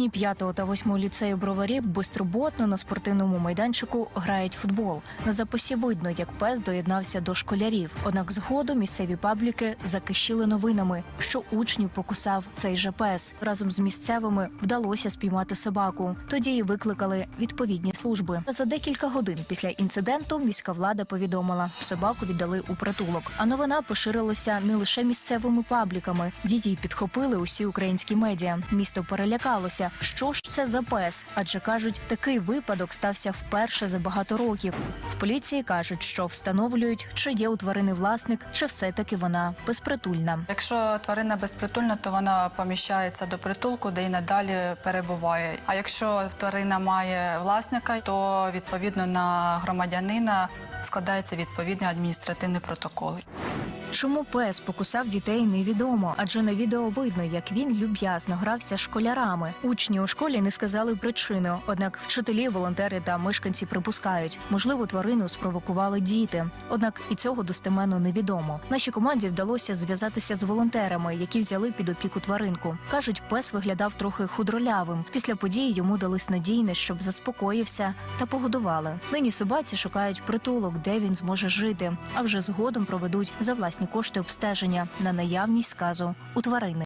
Учні 5 та 8 ліцею броварів безтурботно на спортивному майданчику грають футбол. На записі видно, як пес доєднався до школярів. Однак згодом місцеві пабліки закишіли новинами, що учнів покусав цей же пес. Разом з місцевими вдалося спіймати собаку. Тоді й викликали відповідні служби. За декілька годин після інциденту міська влада повідомила, собаку віддали у притулок. А новина поширилася не лише місцевими пабліками. Її підхопили усі українські медіа. Місто перелякалося. Що ж це за пес? Адже кажуть, такий випадок стався вперше за багато років. В поліції кажуть, що встановлюють, чи є у тварини власник, чи все таки вона безпритульна. Якщо тварина безпритульна, то вона поміщається до притулку, де і надалі перебуває. А якщо тварина має власника, то відповідно на громадянина складається відповідний адміністративний протокол. Чому пес покусав дітей, невідомо, адже на відео видно, як він люб'язно грався з школярами. Учні у школі не сказали причину. Однак вчителі, волонтери та мешканці припускають, можливо, тварину спровокували діти. Однак і цього достеменно невідомо. Нашій команді вдалося зв'язатися з волонтерами, які взяли під опіку тваринку. кажуть, пес виглядав трохи худролявим. Після події йому дали снодійне, щоб заспокоївся та погодували. Нині собаці шукають притулок, де він зможе жити, а вже згодом проведуть за власні кошти обстеження на наявність сказу у тварини.